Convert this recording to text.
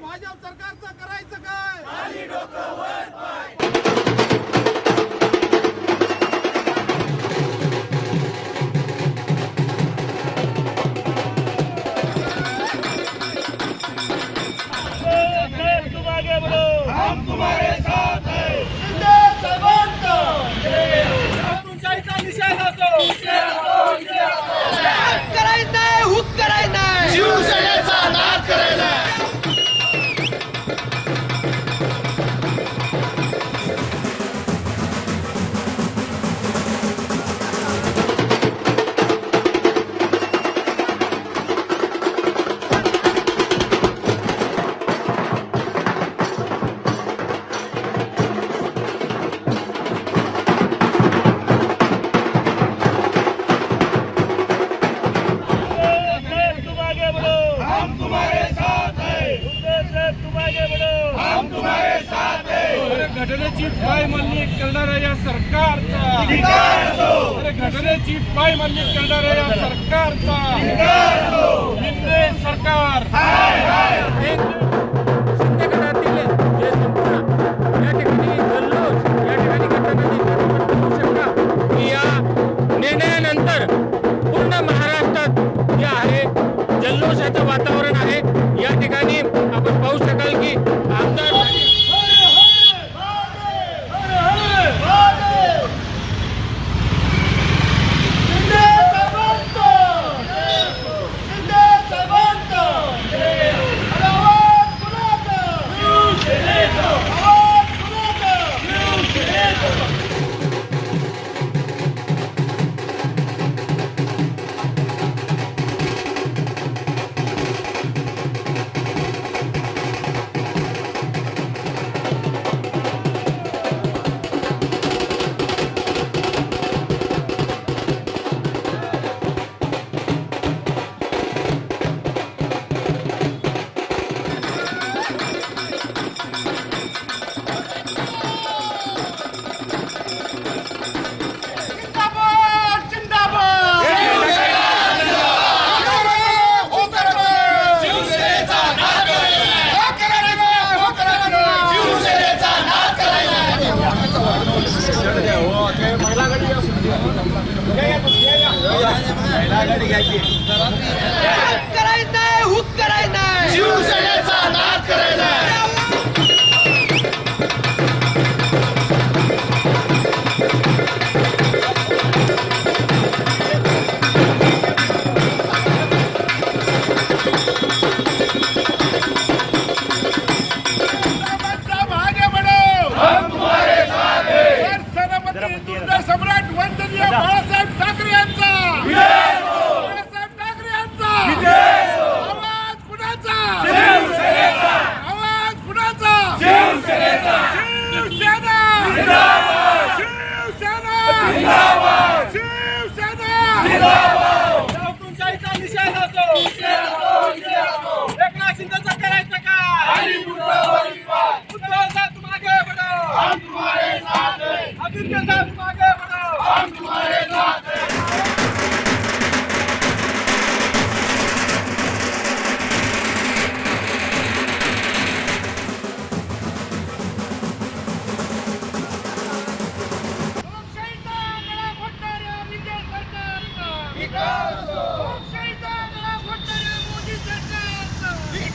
भाजप सरकारचं करायचं काय? हम तुम्हारे घटनेची पायमांडणी करणाऱ्या या सरकारचा. घटनेची घटनेची पायमांडणी करणाऱ्या या सरकारचा. सरकार. पाहिजे करायचं हुक करायचं शिवसेनेचा नाद करायचा.